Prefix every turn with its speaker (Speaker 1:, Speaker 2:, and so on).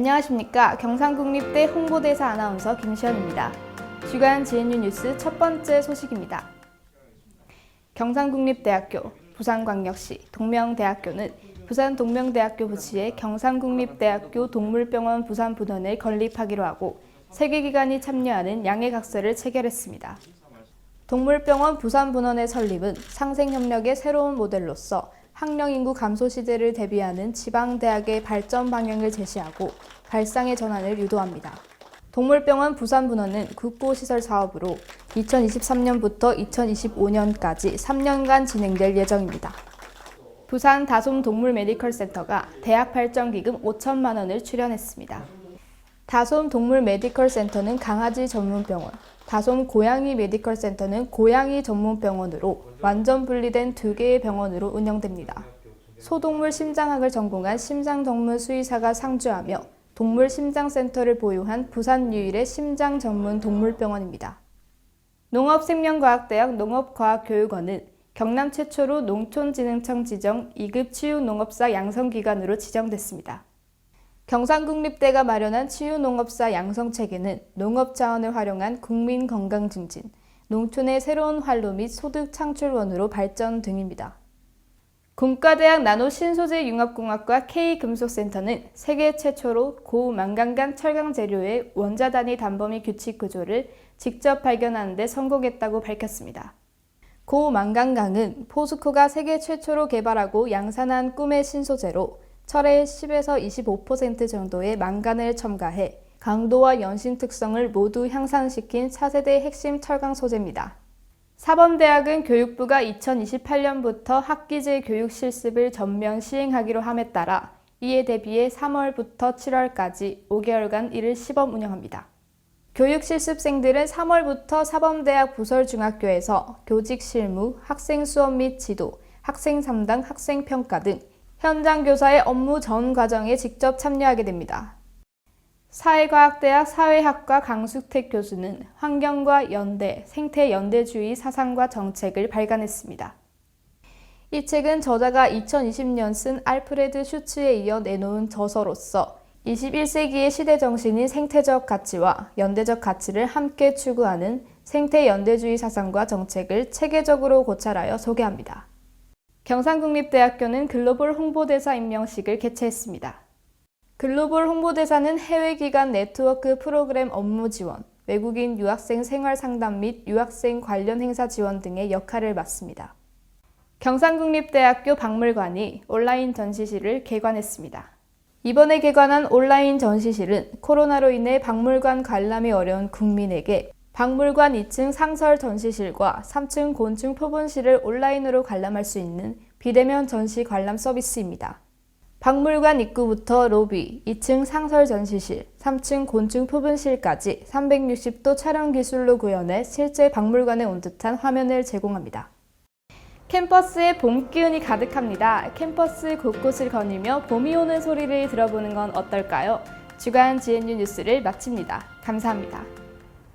Speaker 1: 안녕하십니까. 경상국립대 홍보대사 아나운서 김시현입니다. 주간 GNU 뉴스 첫 번째 소식입니다. 경상국립대학교, 부산광역시, 동명대학교는 부산 동명대학교 부지에 경상국립대학교 동물병원 부산 분원을 건립하기로 하고 세계기관이 참여하는 양해각서를 체결했습니다. 동물병원 부산 분원의 설립은 상생협력의 새로운 모델로서 학령 인구 감소 시대를 대비하는 지방 대학의 발전 방향을 제시하고 발상의 전환을 유도합니다. 동물병원 부산분원은 국고시설 사업으로 2023년부터 2025년까지 3년간 진행될 예정입니다. 부산 다솜 동물 메디컬 센터가 대학 발전 기금 5천만 원을 출연했습니다. 다솜 동물 메디컬 센터는 강아지 전문 병원, 다솜 고양이 메디컬 센터는 고양이 전문 병원으로 완전 분리된 두 개의 병원으로 운영됩니다. 소동물 심장학을 전공한 심장동물 수의사가 상주하며 동물 심장센터를 보유한 부산 유일의 심장 전문 동물병원입니다. 농업생명과학대학 농업과학교육원은 경남 최초로 농촌진흥청 지정 2급 치유농업사 양성기관으로 지정됐습니다. 경상국립대가 마련한 치유농업사 양성체계는 농업 자원을 활용한 국민 건강 증진, 농촌의 새로운 활로 및 소득 창출원으로 발전 등입니다. 공과대학 나노신소재 융합공학과 K금속센터는 세계 최초로 고망간간 철강 재료의 원자 단위 단범위 규칙 구조를 직접 발견하는 데 성공했다고 밝혔습니다. 고망간강은 포스코가 세계 최초로 개발하고 양산한 꿈의 신소재로 철의 10에서 25% 정도의 망간을 첨가해 강도와 연신 특성을 모두 향상시킨 차세대 핵심 철강 소재입니다. 사범대학은 교육부가 2028년부터 학기제 교육 실습을 전면 시행하기로 함에 따라 이에 대비해 3월부터 7월까지 5개월간 이를 시범 운영합니다. 교육 실습생들은 3월부터 사범대학 부설중학교에서 교직 실무, 학생 수업 및 지도, 학생 상담, 학생 평가 등 현장 교사의 업무 전 과정에 직접 참여하게 됩니다. 사회과학대학 사회학과 강숙택 교수는 환경과 연대, 생태 연대주의 사상과 정책을 발간했습니다. 이 책은 저자가 2020년 쓴 알프레드 슈츠에 이어 내놓은 저서로서 21세기의 시대 정신인 생태적 가치와 연대적 가치를 함께 추구하는 생태 연대주의 사상과 정책을 체계적으로 고찰하여 소개합니다. 경상국립대학교는 글로벌 홍보대사 임명식을 개최했습니다. 글로벌 홍보대사는 해외기관 네트워크 프로그램 업무 지원, 외국인 유학생 생활 상담 및 유학생 관련 행사 지원 등의 역할을 맡습니다. 경상국립대학교 박물관이 온라인 전시실을 개관했습니다. 이번에 개관한 온라인 전시실은 코로나로 인해 박물관 관람이 어려운 국민에게 박물관 2층 상설 전시실과 3층 곤충 표본실을 온라인으로 관람할 수 있는 비대면 전시 관람 서비스입니다. 박물관 입구부터 로비, 2층 상설 전시실, 3층 곤충 표본실까지 360도 촬영 기술로 구현해 실제 박물관에 온 듯한 화면을 제공합니다. 캠퍼스에 봄 기운이 가득합니다. 캠퍼스 곳곳을 거니며 봄이 오는 소리를 들어보는 건 어떨까요? 주간 GNU 뉴스를 마칩니다. 감사합니다.